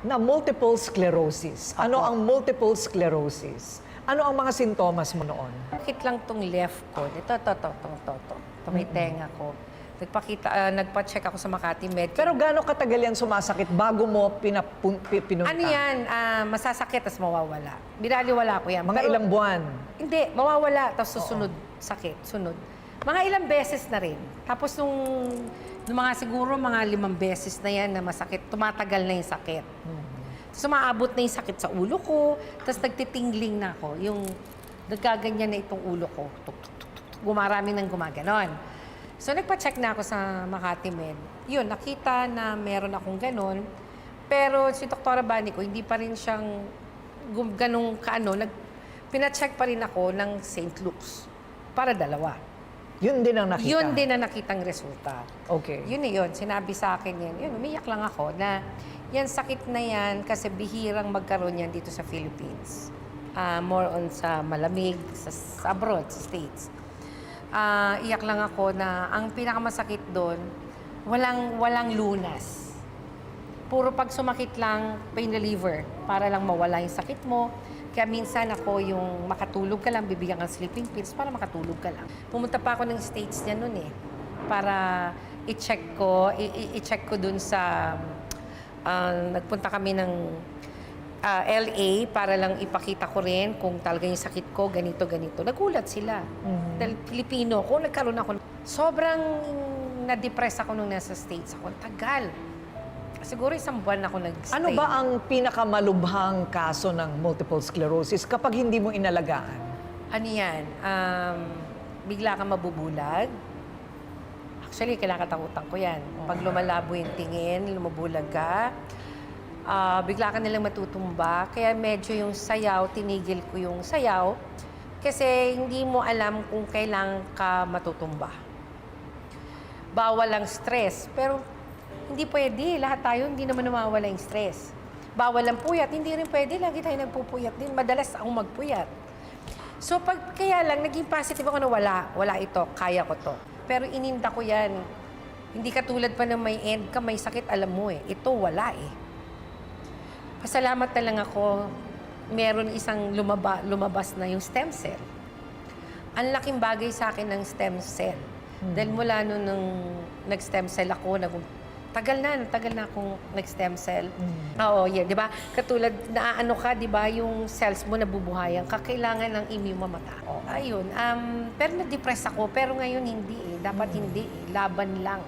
na multiple sclerosis. Ano ang multiple sclerosis? Ano ang mga sintomas mo noon? Bakit lang tong left ko? Ito, ito, ito, ito, ito, ito. Ito may tenga ko. Nagpakita, ah, nagpa-check ako sa Makati Med. Pero gaano katagal yan sumasakit bago mo pinapun, pi- pinunta? ano yan, ah, masasakit tapos mawawala. Binaliwala ko yan. Mga Pero- ilang buwan? Hindi, mawawala tapos susunod, sakit, sunod. Mga ilang beses na rin. Tapos nung, nung mga siguro mga limang beses na yan na masakit, tumatagal na yung sakit. Tapos umaabot na yung sakit sa ulo ko, tapos nagtitingling na ako. Yung nagkaganyan na itong ulo ko. Gumarami ng gumaganon. So nagpa-check na ako sa Makati Med. Yun, nakita na meron akong ganon. Pero si Dr. Bani ko, hindi pa rin siyang gum- ganong kaano. Nag, pina-check pa rin ako ng St. Luke's para dalawa. Yun din ang nakita? Yun din na nakitang resulta. Okay. Yun na yun, sinabi sa akin yan. Yun, umiyak lang ako na yan sakit na yan kasi bihirang magkaroon yan dito sa Philippines. Ah, more on sa malamig, sa, sa abroad, sa States. Ah, iyak lang ako na ang pinakamasakit doon, walang, walang lunas. Puro pag sumakit lang, pain reliever para lang mawala yung sakit mo. Kaya minsan ako yung makatulog ka lang, bibigyan kang sleeping pills para makatulog ka lang. Pumunta pa ako ng States niya noon eh. Para i-check ko, i-check ko dun sa... ah, nagpunta kami ng ah, LA para lang ipakita ko rin kung talaga yung sakit ko, ganito, ganito. Nagulat sila. Dahil Pilipino ko, nagkaroon ako. Sobrang na-depress ako nung nasa States ako. Tagal. Siguro isang buwan ako nag-stay. Ano ba ang pinakamalubhang kaso ng multiple sclerosis kapag hindi mo inalagaan? Ano yan? Um, bigla kang mabubulag. Actually, kinakatakutan ko yan. Pag lumalabo yung tingin, lumubulag ka, ah, bigla ka nilang matutumba. Kaya medyo yung sayaw, tinigil ko yung sayaw. Kasi hindi mo alam kung kailan ka matutumba. Bawal ang stress. Pero hindi pwede. Lahat tayo hindi naman nawawala yung stress. Bawal ang puyat. Hindi rin pwede. Lagi tayo nagpupuyat din. Madalas akong magpuyat. So pag kaya lang, naging positive ako na wala. Wala ito. Kaya ko to. Pero ininda ko yan. Hindi katulad pa ng may end ka, may sakit, alam mo eh. Ito, wala eh. Pasalamat na lang ako, meron isang lumaba, lumabas na yung stem cell. Ang laking bagay sa akin ng stem cell. Dahil mula nung nung nag-stem cell ako, nag tagal na, tagal na akong nag-stem cell. Oo, yeah, di ba? Katulad, naaano ka, di ba, yung cells mo nabubuhayan, kakailangan ng immune mamata. Ayun, um, pero na-depress ako, pero ngayon hindi eh. Dapat hindi eh. Laban lang.